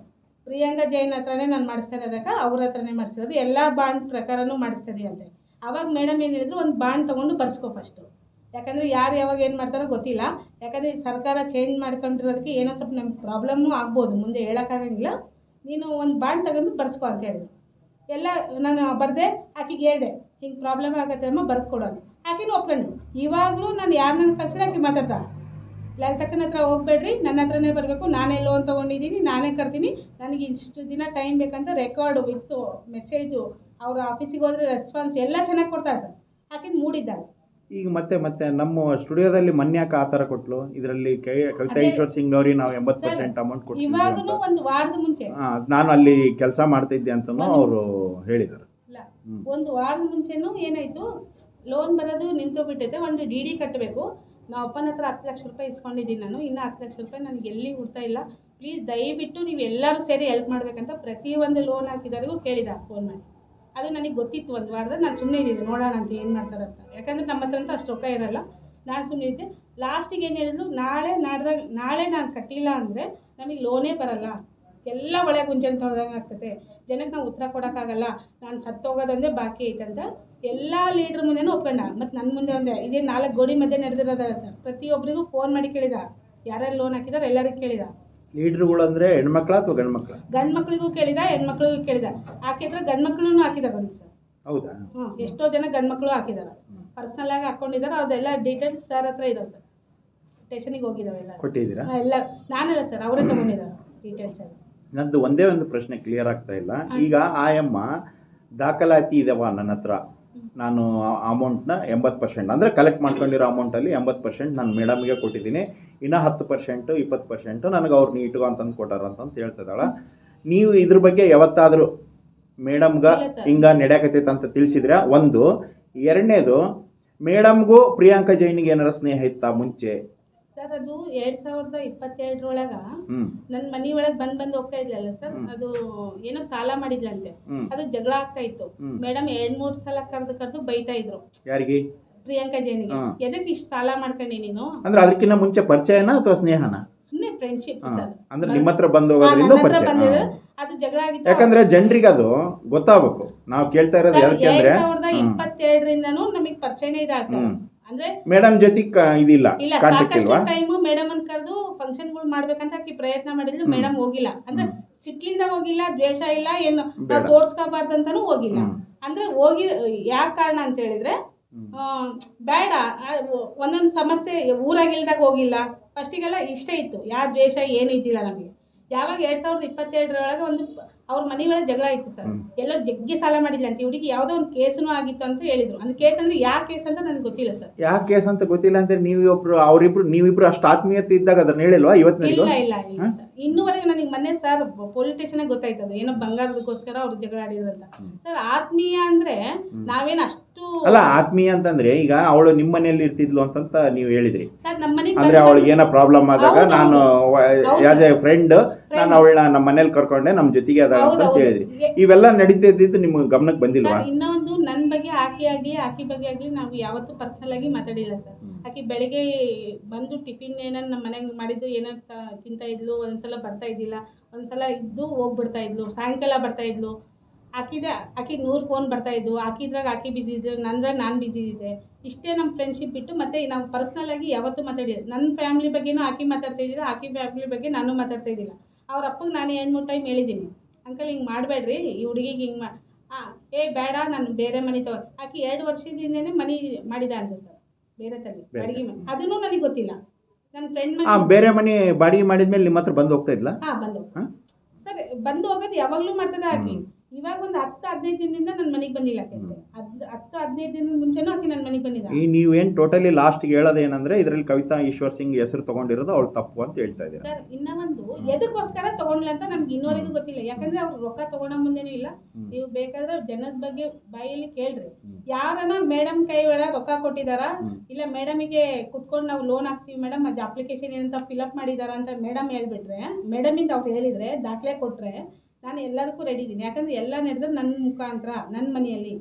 ಪ್ರಿಯಾಂಕಾ ಜೈನ್ ಹತ್ರನೇ ನಾನು ಮಾಡಿಸ್ತಾ ಇರೋದಕ್ಕೆ, ಅವ್ರ ಹತ್ರನೇ ಮಾಡಿಸಿರೋದು. ಎಲ್ಲ ಬಾಂಡ್ ಪ್ರಕಾರನೂ ಮಾಡಿಸ್ತಾ ಅಂತೆ. ಅವಾಗ ಮೇಡಮ್ ಏನು ಹೇಳಿದ್ರು, ಒಂದು ಬಾಂಡ್ ತೊಗೊಂಡು ಬರ್ಸ್ಕೊ ಫಸ್ಟು ಯಾಕಂದರೆ ಯಾರು ಯಾವಾಗ ಏನು ಮಾಡ್ತಾರೋ ಗೊತ್ತಿಲ್ಲ. ಯಾಕಂದರೆ ಈ ಸರ್ಕಾರ ಚೇಂಜ್ ಮಾಡ್ಕೊಂಡಿರೋದಕ್ಕೆ ಏನೋ ಸ್ವಲ್ಪ ನಮ್ಗೆ ಪ್ರಾಬ್ಲಮ್ಮೂ ಆಗ್ಬೋದು. ಮುಂದೆ ಹೇಳೋಕ್ಕಾಗಂಗಿಲ್ಲ ನೀನು ಒಂದು ಬಾಂಡ್ ತಗೊಂಡು ಬರ್ಸ್ಕೊ ಅಂತ ಹೇಳಿದ್ರು. ಎಲ್ಲ ನಾನು ಬರದೆ, ಆಕೆಗೆ ಹೇಳಿದೆ, ಹಿಂಗೆ ಪ್ರಾಬ್ಲಮ್ ಆಗುತ್ತೆ ಅಮ್ಮ, ಬರ್ದು ಅಂತ. ಆಕೆನೂ ಒಪ್ಕೊಂಡು ಇವಾಗಲೂ ನಾನು ಯಾರನ್ನ ಕಳ್ಸಿದ್ರೆ ಆಕೆ ಮಾತಾಡ್ತಾ ಲಲಿತಕ್ಕನ ಹತ್ರ ಹೋಗ್ಬೇಡ್ರಿ, ನನ್ನ ಹತ್ರನೇ ಬರಬೇಕು. ನಾನೇ ಲೋನ್ ತೊಗೊಂಡಿದ್ದೀನಿ, ನಾನೇ ಕರ್ತೀನಿ ನನಗೆ ಇಷ್ಟು ದಿನ ಟೈಮ್ ಬೇಕಂತ ರೆಕಾರ್ಡು ವಿತ್ತು ಮೆಸೇಜು ಅವ್ರ ಆಫೀಸಿಗೆ ಹೋದರೆ ರೆಸ್ಪಾನ್ಸ್ ಎಲ್ಲ ಚೆನ್ನಾಗಿ ಕೊಡ್ತಾರೆ ಸರ್ ಮೂಡಿದ್ದಾಳೆ. ಮೂಡಿದ್ದಾರೆ ಈಗ ಮತ್ತೆ ಮತ್ತೆ ನಮ್ಮ ಸ್ಟುಡಿಯೋದಲ್ಲಿ ಮನ್ಯಾಕ ಆ ಥರ ಕೊಟ್ಲು. ಇದರಲ್ಲಿ ಕವಿತಾ ಈಶ್ವರ್ ಸಿಂಗ್ ಅವ್ರಿಗೆ ನಾವು ಎಂಬತ್ ಪರ್ಸೆಂಟ್ ಅಮೌಂಟ್ ಕೊಟ್ಟು ಒಂದು ವಾರದ ಮುಂಚೆ. ನಾನು ಅಲ್ಲಿ ಕೆಲಸ ಮಾಡ್ತಿದ್ದೆ ಅಂತಲೂ ಅಂತ ಅವರು ಹೇಳಿದರು. ಇಲ್ಲ. ಒಂದು ವಾರದ ಮುಂಚೆನೂ ಏನಾಯ್ತು ಲೋನ್ ಬರೋದು ನಿಂತೋಗ್ಬಿಟ್ಟೈತೆ ಒಂದು ಡಿ ಡಿ ಕಟ್ಟಬೇಕು ನಾವು ಅಪ್ಪನ ಹತ್ರ ಹತ್ತು ಲಕ್ಷ ರೂಪಾಯಿ ಇಸ್ಕೊಂಡಿದ್ದೀನಿ ನಾನು ಇನ್ನೂ ಹತ್ತು ಲಕ್ಷ ರೂಪಾಯಿ ನನಗೆ ಎಲ್ಲಿ ಹುಡ್ತಾ ಇಲ್ಲ. ಪ್ಲೀಸ್ ದಯವಿಟ್ಟು ನೀವು ಎಲ್ಲರೂ ಸೇರಿ ಹೆಲ್ಪ್ ಮಾಡಬೇಕಂತ ಪ್ರತಿಯೊಂದು ಲೋನ್ ಹಾಕಿದವರಿಗೂ ಕೇಳಿದ ಫೋನ್ ಮಾಡಿ. ಅದು ನನಗೆ ಗೊತ್ತಿತ್ತು ಒಂದು ವಾರದ ನಾನು ಸುಮ್ಮನೆ ಇದ್ದೀನಿ ನೋಡೋಣ ಅಂತ ಏನು ಮಾಡ್ತಾರೆ ಅಂತ. ಯಾಕಂದರೆ ನಮ್ಮ ಹತ್ರ ಅಂತೂ ಅಷ್ಟು ರೊಕ್ಕ ಇರೋಲ್ಲ. ನಾನು ಸುಮ್ಮನೆ ಇದ್ದೆ. ಲಾಸ್ಟಿಗೆ ಏನು ಹೇಳಿದ್ರು, ನಾಳೆ ನಾಡ್ದಾಗ, ನಾಳೆ ನಾನು ಕಟ್ಟಿಲ್ಲ ಅಂದರೆ ನಮಗೆ ಲೋನೇ ಬರಲ್ಲ. ಎಲ್ಲ ಒಳ್ಳೆ ಅಂತ ತೊಳ್ದಂಗೆ ಆಗ್ತದೆ. ಜನಕ್ಕೆ ನಾವು ಉತ್ತರ ಕೊಡೋಕ್ಕಾಗಲ್ಲ. ನಾನು ಸತ್ತೋಗೋದೊಂದೇ ಬಾಕಿ ಐತಂತ ಎಲ್ಲ ಲೀಡ್ರ್ ಮುಂದೆನೂ ಒಪ್ಕೊಂಡ. ಮತ್ತು ನನ್ನ ಮುಂದೆ ಒಂದೇ, ಇದೇ ನಾಲ್ಕು ಗೋಡಿ ಮಧ್ಯೆ ನಡೆದಿರೋದ ಸರ್. ಪ್ರತಿಯೊಬ್ಬರಿಗೂ ಫೋನ್ ಮಾಡಿ ಕೇಳಿದ. ಯಾರ್ಯಾರು ಲೋನ್ ಹಾಕಿದಾರೆ ಎಲ್ಲರಿಗೂ ಕೇಳಿದ. ಲೀಡ್ರುಗಳು ಅಂದ್ರೆ ಹೆಣ್ಮಕ್ಳ ಅಥವಾ ಗಂಡು ಮಕ್ಳ ಗಂಡು ಮಕ್ಳಿಗೂ ಕೇಳಿದ ಹೆಣ್ಮಕ್ಳಿಗೂ ಕೇಳಿದ. ಹಾಕಿದ್ರೆ ಗಂಡು ಮಕ್ಳೂ ಹಾಕಿದಾರೆ ಸರ್. ಹೌದಾ? ಹ್ಞೂ ಎಷ್ಟೋ ಜನ ಗಂಡ್ಮಕ್ಳು ಹಾಕಿದ್ದಾರೆ ಪರ್ಸ್ನಲ್ ಆಗಿ ಹಾಕ್ಕೊಂಡಿದ್ದಾರೆ ಅದೆಲ್ಲ ಡೀಟೇಲ್ಸ್ ಸರ್ ಹತ್ರ ಇದಾವೆ ಸರ್. ಸ್ಟೇಷನಿಗೆ ಹೋಗಿದಾವೆ ಎಲ್ಲ ಕೊಟ್ಟಿದ್ದೀರಾ? ಹಾ, ಎಲ್ಲ ನಾನಲ್ಲ ಸರ್ ಅವರೇ ತಗೊಂಡಿದ್ದಾರೆ ಡೀಟೇಲ್ಸ್ ಎಲ್ಲ. ನಂದು ಒಂದೇ ಒಂದು ಪ್ರಶ್ನೆ ಕ್ಲಿಯರ್ ಆಗ್ತಾ ಇಲ್ಲ. ಈಗ ಆ ಅಮ್ಮ ದಾಖಲಾತಿ ಇದಾವ ನನ್ನ ಹತ್ರ ನಾನು ಅಮೌಂಟ್ನ ಎಂಬತ್ತು ಪರ್ಸೆಂಟ್ ಅಂದರೆ ಕಲೆಕ್ಟ್ ಮಾಡ್ಕೊಂಡಿರೋ ಅಮೌಂಟಲ್ಲಿ ಎಂಬತ್ತು ಪರ್ಸೆಂಟ್ ನಾನು ಮೇಡಮ್ಗೆ ಕೊಟ್ಟಿದ್ದೀನಿ. ಇನ್ನು ಹತ್ತು ಪರ್ಸೆಂಟು ಇಪ್ಪತ್ತು ಪರ್ಸೆಂಟು ನನಗೆ ಅವ್ರು ನೀಟು ಅಂತಂದು ಕೊಟ್ಟಾರ ಅಂತಂತ ಹೇಳ್ತಿದ್ದಾಳೆ ನೀವು ಇದ್ರ ಬಗ್ಗೆ ಯಾವತ್ತಾದರೂ ಮೇಡಮ್ಗೆ ಹಿಂಗೆ ನಡೆಯಕತ್ತೈತೆ ಅಂತ ತಿಳಿಸಿದ್ರೆ ಒಂದು ಎರಡನೇದು ಮೇಡಮ್ಗೂ ಪ್ರಿಯಾಂಕಾ ಜೈನಿಗೆ ಏನಾರ ಸ್ನೇಹ ಇತ್ತಾ ಮುಂಚೆ? ಸರ್ ಅದು ಎರಡ್ ಸಾವಿರದ ಇಪ್ಪತ್ತೆರಡರೊಳಗ ನನ್ನ ಮನಿ ಒಳಗ್ ಬಂದ್ ಬಂದ್ ಹೋಗ್ತಾ ಇದ್ಲಲ್ಲ ಸರ್ ಅದು ಏನೋ ಸಾಲ ಮಾಡಿದ್ಲಂತೆ. ಅದು ಜಗಳ ಆಗ್ತಾ ಇತ್ತು. ಮೇಡಮ್ ಎರಡ್ ಮೂರ್ ಸಲ ಕರೆದು ಕರೆದು ಬೈತಾ ಇದ್ರು. ಯಾರಿಗೆ? ಪ್ರಿಯಾಂಕಾ ಜೈನಿಗೆ. ಎದಕ್ ಸಾಲಾ ಸಾಲ ಮಾಡ್ಕೊಂಡಿ ನೀನು? ಅಂದ್ರೆ ಅದಕ್ಕಿಂತ ಮುಂಚೆ ಪರಿಚಯನ ಅಥವಾ ಸ್ನೇಹನ? ಸುಮ್ನೆ ಫ್ರೆಂಡ್ಶಿಪ್. ಸರ್. ಅಂದ್ರೆ ನಿಮ್ಮ ಹತ್ರ ಬಂದು ಹೋಗೋದ್ರಿಂದ ನನ್ನ ಹತ್ರ ಪರಿಚಯ. ಬಂದಿದ್ದು ಅದು ಜಗಳ ಆಗಿತ್ತು. ಯಾಕಂದ್ರೆ ಜನರಿಗೆ ಅದು ಗೊತ್ತಾಗಬೇಕು. ನಾವು ಕೇಳ್ತಾ ಇರೋದು ಸರ್, ಯಾಕೆ ಎರಡ್ ಅಂದ್ರೆ ಸಾವಿರದ ಇಪ್ಪತ್ತೆರಡರಿಂದನೂ ನಮಗ್ ಪರಿಚಯನೇ ಇದೆ ಸರ್. ಹ್ಮ್. ಅಂದ್ರೆ ಮೇಡಮ್ ಜೊತೆ ಇದಿಲ್ಲ ಇಲ್ಲ ಕಾಂಟ್ಯಾಕ್ಟ್ ಸಾಕಷ್ಟು ಟೈಮು ಮೇಡಮ್ ಅನ್ ಕರೆದು ಫಂಕ್ಷನ್ಗಳು ಮಾಡ್ಬೇಕಂತ ಆಕಿ ಪ್ರಯತ್ನ ಮಾಡಿದ್ರು. ಮೇಡಮ್ ಹೋಗಿಲ್ಲ. ಅಂದ್ರೆ. ಸಿಟ್ಲಿಂದ ಹೋಗಿಲ್ಲ ದ್ವೇಷ ಇಲ್ಲ ಏನು. ನಾವು ತೋರ್ಸ್ಕೋಬಾರ್ದಂತಾನು ಹೋಗಿಲ್ಲ. ಅಂದ್ರೆ ಹೋಗಿ ಯಾವ ಕಾರಣ ಅಂತ ಹೇಳಿದ್ರೆ ಆ, ಬೇಡ ಒಂದೊಂದು ಸಮಸ್ಯೆ ಊರಾಗಿಲ್ದಾಗ ಹೋಗಿಲ್ಲ. ಫಸ್ಟಿಗೆಲ್ಲ ಇಷ್ಟ ಇತ್ತು. ಯಾವ ದ್ವೇಷ ಏನು ಇದ್ದಿಲ್ಲ ನಮಗೆ. ಯಾವಾಗ ಎರಡ್ ಸಾವಿರದ ಇಪ್ಪತ್ತೆರಡರೊಳಗೆ ಒಂದು ಅವ್ರ ಮನೆ ಒಳಗೆ ಜಗಳ ಇತ್ತು ಸರ್. ಎಲ್ಲ ಜಗ್ಗಿ ಸಾಲ ಮಾಡಿಲ್ಲ ಅಂತ ಹುಡುಗಿ ಯಾವುದೋ ಒಂದು ಕೇಸನು ಆಗಿತ್ತು ಅಂತ ಹೇಳಿದ್ರು. ಅಂದ್ರೆ ಕೇಸ್ ಅಂದ್ರೆ ಯಾವ ಕೇಸ್ ಅಂತ ನನಗೆ ಗೊತ್ತಿಲ್ಲ ಸರ್. ಯಾಕೆ ಕೇಸ್ ಅಂತ ಗೊತ್ತಿಲ್ಲ ಅಂದ್ರೆ ನೀವು ಒಬ್ರು ಅವ್ರಿಬ್ರು ನೀವಿಬ್ರು ಅಷ್ಟು ಆತ್ಮೀಯತೆ ಇದ್ದಾಗ ಅದನ್ನ ಹೇಳಿಲ್ವಾ ಇವತ್ತಿನ ಇಲ್ಲ ಇಲ್ಲ ಇಲ್ಲ ಸರ್. ಇನ್ನೂವರೆಗೆ ನನಗೆ ಮೊನ್ನೆ ಸರ್ ಪೊಲೀಸ್ ಸ್ಟೇಷನ್ ಗೊತ್ತಾಯ್ತದ. ಏನೋ ಬಂಗಾರದಕ್ಕೋಸ್ಕರ ಅವ್ರು ಜಗಳ ಆಡಿದ್ರಂತ ಸರ್ ಆತ್ಮೀಯ ಅಂದ್ರೆ ನಾವೇನ ಅಷ್ಟು ಅಲ್ಲ ಆತ್ಮೀಯ ಅಂತಂದ್ರೆ ಈಗ ಅವಳು ನಿಮ್ಮ ಮನೆಯಲ್ಲಿ ಇರ್ತಿದ್ಲು ಅಂತಂತ ನೀವು ಹೇಳಿದ್ರಿ. ಸರ್ ನಮ್ಮ ಅಂದ್ರೆ ಅವಳಿಗೆ ಏನೋ ಪ್ರಾಬ್ಲಮ್ ಆದಾಗ ನಾನು ಯಾಸ್ ಆಸ್ ಎ ಫ್ರೆಂಡ್ ನಾನು ಅವಳನ್ನ ನಮ್ಮ ಮನೇಲಿ ಕರ್ಕೊಂಡೆ ನಮ್ಮ ಜೊತೆಗೆ ಅದ ಅಂತ ಹೇಳಿದ್ರಿ ಇವೆಲ್ಲ ನಡೀತಾ ಇದ್ದಿದ್ದು ನಿಮ್ಗೆ ಗಮನಕ್ಕೆ ಬಂದಿಲ್ವಾ? ಇನ್ನೊಂದು ಆಕೆ ಆಗಿ ಆಕೆ ಬಗ್ಗೆ ಆಗಲಿ ನಾವು ಯಾವತ್ತೂ ಪರ್ಸನಲ್ ಆಗಿ ಮಾತಾಡಿಲ್ಲ ಸರ್ ಆಕೆ ಬೆಳಗ್ಗೆ ಬಂದು ಟಿಫಿನ್ ಏನಾರು ನಮ್ಮ ಮನೆಗೆ ಮಾಡಿದ್ದು ಏನಾರು ತಿಂತಾ ಇದ್ಲು ಒಂದ್ಸಲ ಬರ್ತಾ ಇದ್ದಿಲ್ಲ ಒಂದ್ಸಲ ಇದ್ದು ಹೋಗ್ಬಿಡ್ತಾ ಇದ್ಲು ಸಾಯಂಕಾಲ ಬರ್ತಾ ಇದ್ಲು. ಆಕಿದ ಆಕಿಗೆ ನೂರು ಫೋನ್ ಬರ್ತಾ ಇದ್ವು. ಆಕಿದ್ರಾಗ ಆಕಿ ಬಿಸಿ ಇದ್ರು ನಂದ್ರಾಗ ನಾನು ಬಿಜಿ ಇದ್ದೆ. ಇಷ್ಟೇ ನಮ್ಮ ಫ್ರೆಂಡ್ಶಿಪ್ ಬಿಟ್ಟು ಮತ್ತೆ ನಾವು ಪರ್ಸ್ನಲ್ ಆಗಿ ಯಾವತ್ತೂ ಮಾತಾಡಿಲ್ಲ ನನ್ನ ಫ್ಯಾಮಿಲಿ ಬಗ್ಗೆನೂ ಆಕಿ ಮಾತಾಡ್ತಾ ಇದ್ದಿಲ್ಲ ಆಕಿ ಫ್ಯಾಮಿಲಿ ಬಗ್ಗೆ ನಾನು ಮಾತಾಡ್ತಾ ಇದ್ದಿಲ್ಲ. ಅವ್ರ ಅಪ್ಪಗೆ ನಾನು ಎರಡು ಮೂರು ಟೈಮ್ ಹೇಳಿದ್ದೀನಿ. ಅಂಕಲ್ ಹಿಂಗೆ ಮಾಡಬೇಡ್ರಿ ಈ ಹುಡುಗಿಗೆ ಹಿಂಗೆ ಮಾ ಏ ಬೇಡ ನಾನು ಬೇರೆ ಮನೆ ತಗೋ. ಆಕಿ ಎರಡು ವರ್ಷದಿಂದನೇ ಮನೆ ಮಾಡಿದ ಅಂತ ಸರ್ ಬೇರೆ ತಲೆ ಬಾಡಿಗೆ ಅಡಿಗೆ ಮನೆ. ಅದನ್ನು ನನಗೆ ಗೊತ್ತಿಲ್ಲ. ನನ್ನ ಫ್ರೆಂಡ್ ಮನೆ ಬೇರೆ ಮನೆ ಬಾಡಿಗೆ ಮಾಡಿದ್ಮೇಲೆ ನಿಮ್ಮ ಹತ್ರ ಬಂದು ಹೋಗ್ತಾ ಇದ್ಲಾ? ಹಾಂ ಬಂದು ಹಾ? ಸರ್ ಬಂದು ಹೋಗೋದು ಯಾವಾಗಲೂ ಮಾಡ್ತದೆ ಆಕಿ. ಇವಾಗ ಒಂದು ಹತ್ತು ಹದಿನೈದು ದಿನದಿಂದ ನನ್ನ ಮನೆಗೆ ಬಂದಿಲ್ಲ ಆಕೆ. ಹತ್ತು ಹದಿನೈದು ದಿನದ ಮುಂಚೆನೂ ಆಕೆ ನನ್ನ ಮನೆಗೆ ಬಂದಿಲ್ಲ ಈ ಏನು ಟೋಟಲಿ ಲಾಸ್ಟ್ಗೆ ಹೇಳೋದೇನಂದ್ರೆ ಇದರಲ್ಲಿ ಕವಿತಾ ಈಶ್ವರ್ ಸಿಂಗ್ ಹೆಸರು ತಗೊಂಡಿರೋದು ಅವಳು ತಪ್ಪು ಅಂತ ಹೇಳ್ತಾ ಇದ್ದೀರಾ. ಸರ್ ಇನ್ನ ಒಂದು ಎದಕ್ಕೋಸ್ಕರ ತಗೊಂಡ್ಲ ಅಂತ ನಮ್ಗೆ ಇನ್ನೋರಿಗೂ ಗೊತ್ತಿಲ್ಲ. ಯಾಕಂದ್ರೆ ಅವ್ರು ರೊಕ್ಕ ತಗೊಂಡ ಮುಂದೆನೂ ಇಲ್ಲ. ನೀವು ಬೇಕಾದ್ರೆ ಜನದ ಬಗ್ಗೆ ಬಾಯಲ್ಲಿ ಕೇಳ್ರಿ. ಯಾರನ ಮೇಡಮ್ ಕೈ ಒಳಗೆ ರೊಕ್ಕ ಕೊಟ್ಟಿದಾರ. ಇಲ್ಲ ಮೇಡಮಿಗೆ ಕುತ್ಕೊಂಡು ನಾವು ಲೋನ್ ಹಾಕ್ತೀವಿ ಮೇಡಮ್ ಅದು ಅಪ್ಲಿಕೇಶನ್ ಏನಂತ ಫಿಲಪ್ ಮಾಡಿದಾರ ಅಂತ ಮೇಡಮ್ ಹೇಳ್ಬಿಟ್ರೆ ಮೇಡಮಿಂದ ಅವ್ರು ಹೇಳಿದ್ರೆ ದಾಖಲೆ ಕೊಟ್ರೆ ನಾನು ಎಲ್ಲದಕ್ಕೂ ರೆಡಿ ಇದ್ದೀನಿ ಯಾಕಂದ್ರೆ ಎಲ್ಲ ನಡೆದ್ರೆ ನನ್ನ ಮುಖಾಂತರ ನನ್ನ ಮನೆಯಲ್ಲಿ.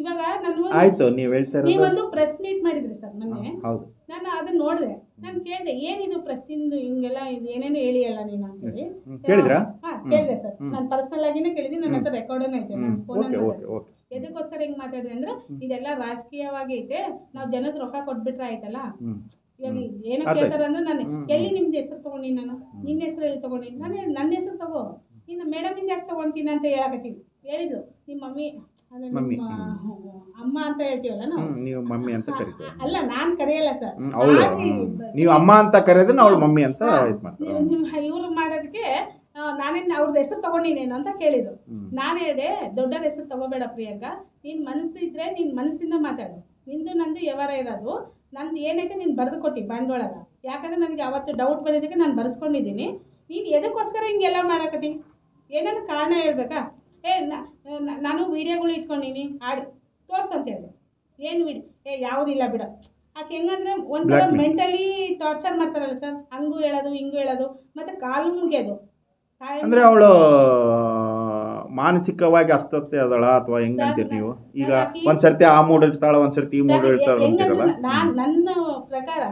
ಇವಾಗ ನಾನು ಆಯ್ತು ನೀವು ಹೇಳ್ತಾ ಇರೋದು ನೀವೊಂದು ಪ್ರೆಸ್ ಮೀಟ್ ಮಾಡಿದ್ರಿ ಸರ್ ಮೊನ್ನೆ. ಹೌದು. ನಾನು ಅದನ್ನ ನೋಡಿದೆ. ನಾನು ಕೇಳಿದೆ ಏನಿದು ಪ್ರೆಸ್ಸಿಂದು ಹಿಂಗೆಲ್ಲ ಇದು ಏನೇನು ಹೇಳಿಯಲ್ಲ ನೀನು ಅಂತೇಳಿ. ಹ್ಮ್. ಕೇಳಿದ್ರಾ? ಹಾ ಕೇಳಿದೆ ಸರ್. ಹ್ಮ್. ನಾನು ಪರ್ಸನಲ್ ಆಗಿನೇ ಕೇಳಿದ್ದೀನಿ ನನ್ನ ಹತ್ರ ರೆಕಾರ್ಡನ್ ಐತೆ ನಾನು ಫೋನಲ್ಲಿ ಓಕೆ ಓಕೆ ಎದಕ್ಕೋಸ್ಕರ ಹಿಂಗ್ ಮಾತಾಡಿದೆ ಅಂದ್ರೆ ಇದೆಲ್ಲ ರಾಜಕೀಯವಾಗಿ ಐತೆ ನಾವು ಜನದ ರೊಕ್ಕ ಕೊಟ್ಬಿಟ್ರೆ ಆಯ್ತಲ್ಲ? ಹ್ಮ್. ಇವಾಗ ಏನೋ ಅರ್ಥ ಕೇಳ್ತಾರ ಅಂದ್ರೆ ನಾನು ಹ್ಮ್. ಎಲ್ಲಿ ನಿಮ್ದು ಹೆಸರು ತಗೊಂಡಿ ನಾನು? ನಿನ್ನ ಹೆಸರು ಎಲ್ಲಿ ತಗೊಂಡಿ ನಾನು ನನ್ನ ಹೆಸರು ತಗೋ. ಇನ್ನು ಮೇಡಮಿಂದ ಯಾಕೆ ತಗೊಂತೀನಿ ಅಂತ ಹೇಳಕತ್ತೀನಿ. ಹೇಳಿದ್ರು ನಿಮ್ಮ ಮಮ್ಮಿ ಅಂದ್ರೆ ಮಮ್ಮಿ, ನಿಮ್ಮ ಅಮ್ಮ ಅಂತ ಹೇಳ್ತೀವಲ್ಲ ನಾವು? ಹ್ಮ್ ನೀವು ಮಮ್ಮಿ ಅಂತ ಕರಿತೀವಿ ಅಲ್ಲ ನಾನ್ ಕರೆಯಲ್ಲ ಸರ್. ಅವಳು ನೀವು ಅಮ್ಮ ಅಂತ ಕರೆಯೋದನ್ನ ಅವಳು ಮಮ್ಮಿ ಅಂತ ಇದು ಮಾಡ್ತಾರೆ. ಇವ್ರು ಮಾಡೋದಕ್ಕೆ ಆ, ನಾನೇನ್ ಅವ್ರದ್ದು ಹೆಸರು ತಗೊಂಡಿನೇನು ಅಂತ ಕೇಳಿದ್ರು ಹ್ಮ್. ನಾನು ಹೇಳಿದೆ ದೊಡ್ಡರ ಹೆಸರು ತಗೋಬೇಡ ಪ್ರಿಯಾಂಕ. ನೀನ್ ಮನಸ್ಸಿದ್ರೆ ನೀನ್ ಮನಸ್ಸಿಂದ ಮಾತಾಡು. ನಿಂದು ನಂದು ವ್ಯವಹಾರ ಇರೋದು. ನಂದು ಏನೈತೆ ನೀನು ಬರೆದು ಕೊಟ್ಟಿ ಬಂಡವಾಳಗ. ಯಾಕಂದ್ರೆ ನನಗೆ ಅವತ್ತು ಡೌಟ್ ಬಂದಿದ್ದಕ್ಕೆ ನಾನು ಬರೆಸ್ಕೊಂಡಿದ್ದೀನಿ. ನೀನು ಎದಕ್ಕೋಸ್ಕರ ಹಿಂಗೆಲ್ಲ ಮಾಡಕತ್ತಿ? ಏನಾದ್ರು ಕಾರಣ ಹೇಳ್ಬೇಕಾ? ಏ ನಾನು ವಿಡಿಯೋಗಳು ಇಟ್ಕೊಂಡಿನಿ. ಆಡಿ. ತೋರ್ಸು ಅಂತ ಹೇಳಿದೆ ಏನು ಬಿಡಿ ಏ ಯಾವುದಿಲ್ಲ ಬಿಡ. ಆಕೆ ಹೆಂಗಂದ್ರೆ ಒಂಥರ. ಮೆಂಟಲಿ ಟಾರ್ಚರ್ ಮಾಡ್ತಾರಲ್ಲ ಸರ್. ಹಂಗೂ ಹೇಳೋದು ಹಿಂಗೂ ಹೇಳೋದು ಮತ್ತೆ ಕಾಲು ಮುಗಿಯೋದು. ಅಂದ್ರೆ ಅವಳು ಮಾನಸಿಕವಾಗಿ ಅಸ್ತವ್ಯ ಅದಳ ಅಥವಾ ಹೆಂಗಂತೀರಿ ನೀವು? ಈಗ ಒಂದ್ ಒಂದ್ಸರ್ತಿ ಆ ಮೂಡ್ ಇರ್ತಾಳ ಒಂದ್ಸರ್ತಿ ಈ ಮೂಡ್ ಇರ್ತಾಳ ಅಂತೀರಲ್ಲ? ನಾನ್ ನನ್ನ ಪ್ರಕಾರ.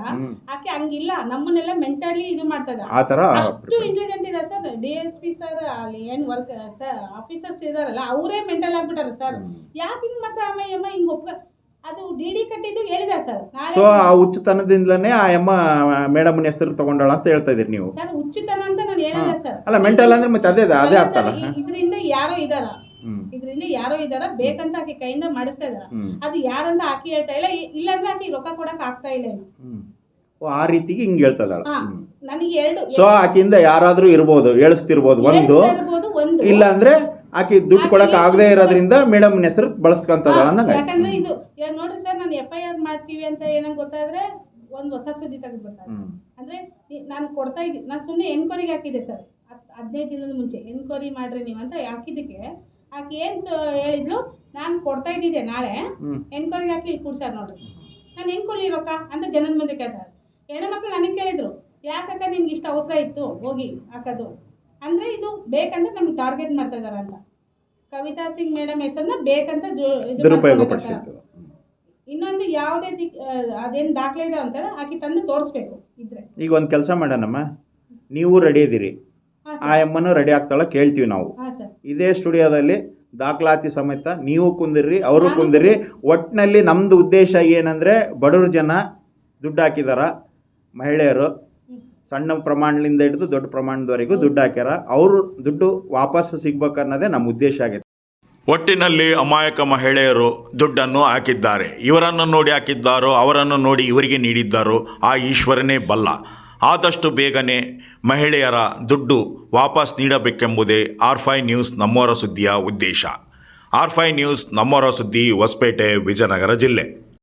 ಆಕೆ ಹಂಗಿಲ್ಲ ನಮ್ಮನ್ನೆಲ್ಲ ಮೆಂಟಲಿ ಇದು ಮಾಡ್ತದ. ಆ ತರ ಅಷ್ಟು ಇಂಟೆಲಿಜೆಂಟ್ ಇದೆ sir D S P sir ಅಲ್ಲಿ ಏನ್ ವರ್ಕ್ ಸರ್ ಆಫೀಸರ್ಸ್ ಇದಾರಲ್ಲ ಅವರೇ ಮೆಂಟಲ್ ಆಗ್ಬಿಟ್ಟಾರ ಸರ್. ಯಾಕೆ ಹಿಂಗ್ ಮಾಡ್ತಾರ ಅಮ್ಮ ಅಮ್ಮ ಹಿಂಗ್ ಒಪ್ಕ ಸೊ ಆ ಹುಚ್ಚುತನದಿಂದಲೇ ಆ ಅಮ್ಮ ಮೇಡಮ್ನ ಹೆಸರು ತಗೊಂಡಳ ಅಂತ ಹೇಳ್ತಾ ಇದೀರಿ ನೀವು. ಹುಚ್ಚುತನ ಅಂತ ನಾನು ಹೇಳಿಲ್ಲ ಸರ್. ಅಲ್ಲ ಮೆಂಟಲ್ ಅಂದ್ರೆ ಮತ್ತೆ ಅದೇ ಅದೇ ಅರ್ಥ ಅಲ್ಲ ಇದ್ರಿಂದ ಯಾರೋ ಇದಾರ ಇದ್ರಿಂದ ಯಾರೋ ಇದಾರ ಬೇಕಂತ ಆಕೆ ಕೈಯಿಂದ ಮಾಡಿಸ್ತಾ ಇದಾರ ಅದು ಯಾರಂತ ಆಕಿ ಹೇಳ್ತಾ ಇಲ್ಲ. ಇಲ್ಲ ಇಲ್ಲಾಂದ್ರೆ ಆಕಿ ರೊಕ್ಕ ಕೊಡಕ್ ಆಗ್ತಾ ಇಲ್ಲ ಆ ರೀತಿಗೆ ಹಿಂಗ್ ಹೇಳ್ತಾ ಇದ್ದಾಳ. ನನಗೆ ಎರಡು ಸೊ ಆಕಿಯಿಂದ ಯಾರಾದ್ರೂ ಇರ್ಬೋದು ಹೇಳಿಸ್ತಿರ್ಬೋದು ಒಂದು. ಇಲ್ಲ ಅಂದ್ರೆ ಆಕಿ ದುಡ್ಡು ಕೊಡಕ್ ಆಗದೆ ಇರೋದ್ರಿಂದ ಮೇಡಮ್ ಹೆಸರು ಬಳಸ್ಕೊಂತದ ಅನ್ನಂಗ ಯಾಕಂದ್ರೆ ಇದು ಈಗ ನೋಡ್ರಿ ಸರ್ ನಾನು ಎಫ್ ಐ ಆರ್ ಮಾಡ್ತೀವಿ ಅಂತ ಏನಂಗ್ ಗೊತ್ತಾದ್ರೆ ಒಂದು ಹೊಸ ಸುದ್ದಿ ತೆಗೆದು ಬರ್ತಾರೆ ಅಂದ್ರೆ ನಾನು ಕೊಡ್ತಾ ಇದ್ದೀನಿ ನಾನು ಸುಮ್ಮನೆ ಎನ್ಕ್ವೈರಿಗೆ ಹಾಕಿದ್ದೆ ಸರ್. ಹದಿನೈದು ದಿನದ ಮುಂಚೆ ಎನ್ಕ್ವೈರಿ ಮಾಡ್ರಿ ನೀವು ಅಂತ ಹಾಕಿದ್ದಕ್ಕೆ ಆಕೆ ಏನ್ ಹೇಳಿದ್ಲು ನಾನು ಕೊಡ್ತಾ ಇದ್ದಿದ್ದೆ ನಾಳೆ ಎನ್ಕ್ವೈರಿಗೆ ಹಾಕಿ ಕೂಡ್ಸಾರ ನೋಡ್ರಿ. ನಾನು ಹೆಂಗ್ ಕೊಡ್ಲಿ ರೊಕ್ಕ ಅಂತ ಜನದ ಮುಂದೆ ಕೇಳ್ತಾರೆ. ಹೆಣ್ಣು ಮಕ್ಳು ನನಗೆ ಕೇಳಿದ್ರು ಯಾಕಕ್ಕ ನಿಮ್ಗೆ ಇಷ್ಟ ಅವಸರ ಇತ್ತು ಹೋಗಿ ಹಾಕೋದು? ಅಂದರೆ ಇದು ಬೇಕಂದ್ರೆ ನಮ್ಗೆ ಟಾರ್ಗೆಟ್ ಮಾಡ್ತಾ ಇದಾರೆ ಅಂತ. ಕವಿತಾ ಸಿಂಗ್ ಮೇಡಮ್ ಹೆಸರನ್ನ ಬೇಕಂತ ಜೋ- ಇದು ಇನ್ನೊಂದು ಯಾವುದೇ ದಿಕ್ ಅದೇನು ದಾಖಲೆ ಇದೆ ಅಂತ ಆಕೆ ತಂದು ತೋರಿಸ್ಬೇಕು ಇದ್ರೆ. ಈಗ ಒಂದು ಕೆಲಸ ಮಾಡೋಣಮ್ಮ. ನೀವು ರೆಡಿ ಇದ್ದೀರಿ. ಆ ಎಮ್ಮನು ರೆಡಿ ಆಗ್ತಾಳ ಕೇಳ್ತೀವಿ ನಾವು. ಇದೇ ಸ್ಟುಡಿಯೋದಲ್ಲಿ ದಾಖಲಾತಿ ಸಮೇತ ನೀವು ಕುಂದಿರ್ರಿ ಅವರು ಕುಂದಿರ್ರಿ. ಒಟ್ಟಿನಲ್ಲಿ ನಮ್ದು ಉದ್ದೇಶ ಏನಂದ್ರೆ ಬಡವ್ರ ಜನ ದುಡ್ಡು ಹಾಕಿದಾರ ಮಹಿಳೆಯರು. ಸಣ್ಣ ಪ್ರಮಾಣದಿಂದ ಹಿಡಿದು ದೊಡ್ಡ ಪ್ರಮಾಣದವರೆಗೂ ದುಡ್ಡು ಹಾಕ್ಯಾರ. ಅವರು ದುಡ್ಡು ವಾಪಸ್ ಸಿಗ್ಬೇಕು ಅನ್ನೋದೇ ನಮ್ಮ ಉದ್ದೇಶ ಆಗಿದೆ. ಒಟ್ಟಿನಲ್ಲಿ ಅಮಾಯಕ ಮಹಿಳೆಯರು ದುಡ್ಡನ್ನು ಹಾಕಿದ್ದಾರೆ. ಇವರನ್ನು ನೋಡಿ ಹಾಕಿದ್ದಾರೋ, ಅವರನ್ನು ನೋಡಿ ಇವರಿಗೆ ನೀಡಿದ್ದಾರೋ, ಆ ಈಶ್ವರನೇ ಬಲ್ಲ. ಆದಷ್ಟು ಬೇಗನೆ ಮಹಿಳೆಯರ ದುಡ್ಡು ವಾಪಸ್ ನೀಡಬೇಕೆಂಬುದೇ ಆರ್ ಫೈ ನ್ಯೂಸ್ ನಮ್ಮವರ ಸುದ್ದಿಯ ಉದ್ದೇಶ. ಆರ್ ಫೈ ನ್ಯೂಸ್ ನಮ್ಮವರ ಸುದ್ದಿ ಹೊಸಪೇಟೆ, ವಿಜಯನಗರ ಜಿಲ್ಲೆ.